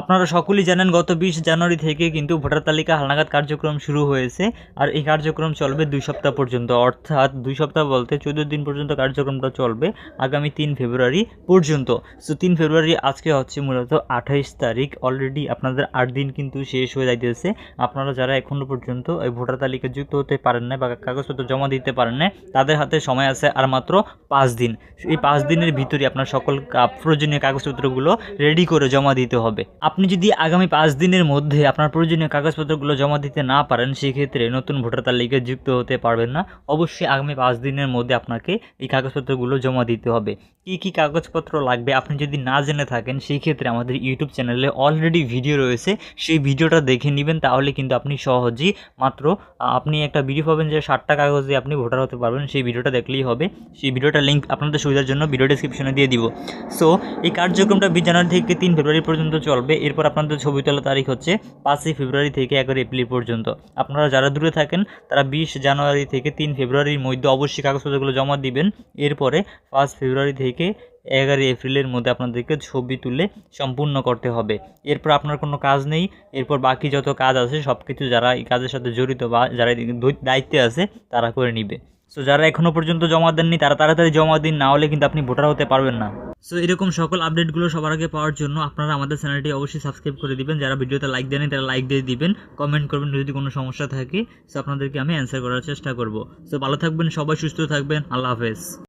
আপনারা সকলেই জানেন গত বিশ জানুয়ারি থেকে কিন্তু ভোটার তালিকা হালনাগাদ কার্যক্রম শুরু হয়েছে আর এই কার্যক্রম চলবে দুই সপ্তাহ পর্যন্ত। অর্থাৎ দুই সপ্তাহ বলতে চোদ্দ দিন পর্যন্ত কার্যক্রমটা চলবে আগামী তিন ফেব্রুয়ারি পর্যন্ত। সো তিন ফেব্রুয়ারি আজকে হচ্ছে মূলত আঠাইশ তারিখ। অলরেডি আপনাদের আট দিন কিন্তু শেষ হয়ে যাইতেছে। আপনারা যারা এখনও পর্যন্ত এই ভোটার তালিকা যুক্ত হতে পারেন না বা কাগজপত্র জমা দিতে পারেন না তাদের হাতে সময় আছে আর মাত্র পাঁচ দিন। এই পাঁচ দিনের ভিতরে আপনার সকল প্রয়োজনীয় কাগজপত্রগুলো রেডি করে জমা দিতে হবে। আপনি যদি আগামী পাঁচ দিনের মধ্যে আপনার প্রয়োজনীয় কাগজপত্রগুলো জমা দিতে না পারেন, সেক্ষেত্রে নতুন ভোটার তালিকায় যুক্ত হতে পারবেন না। অবশ্যই আগামী পাঁচ দিনের মধ্যে আপনাকে এই কাগজপত্রগুলো জমা দিতে হবে। কী কী কাগজপত্র লাগবে আপনি যদি না জেনে থাকেন, সেই ক্ষেত্রে আমাদের ইউটিউব চ্যানেলে অলরেডি ভিডিও রয়েছে। সেই ভিডিওটা দেখে নেবেন, তাহলে কিন্তু আপনি সহজেই মাত্র আপনি একটা ভিডিও পাবেন যে ষাটটা কাগজে আপনি ভোটার হতে পারবেন, সেই ভিডিওটা দেখলেই হবে। সেই ভিডিওটা লিঙ্ক আপনাদের সুবিধার জন্য ভিডিও ডিসক্রিপশনে দিয়ে দিব। সো এই কার্যক্রমটা বিশ জানুয়ারি থেকে তিন ফেব্রুয়ারি পর্যন্ত চলবে। এরপর আপনাদের ছবি তোলা তারিখ হচ্ছে পাঁচই ফেব্রুয়ারি থেকে এগারো এপ্রিল পর্যন্ত। আপনারা যারা দূরে থাকেন, তারা বিশ জানুয়ারি থেকে তিন ফেব্রুয়ারির মধ্যে অবশ্যই কাগজপত্রগুলো জমা দিবেন। এরপরে পাঁচ ফেব্রুয়ারি থেকে এগারো এপ্রিলের মধ্যে আপনাদেরকে ছবি তুলে সম্পূর্ণ করতে হবে। এরপর আপনার কোনো কাজ নেই, এরপর বাকি যত কাজ আছে সব কিছু যারা এই কাজের সাথে জড়িত বা যারা দায়িত্বে আছে, তারা করে নিবে। সো যারা এখনও পর্যন্ত জমা দেননি, তারা তাড়াতাড়ি জমা দিন, না হলে কিন্তু আপনি ভোটার হতে পারবেন না। সো এরকম সকল আপডেটগুলো সবার আগে পাওয়ার জন্য আপনারা আমাদের চ্যানেলটি অবশ্যই সাবস্ক্রাইব করে দিবেন। যারা ভিডিওতে লাইক দেন তারা লাইক দিয়ে দিবেন। কমেন্ট করবেন যদি কোনো সমস্যা থাকে। সো আপনাদেরকে আমি অ্যান্সার করার চেষ্টা করব। সো ভালো থাকবেন, সবাই সুস্থ থাকবেন। আল্লাহ হাফেজ।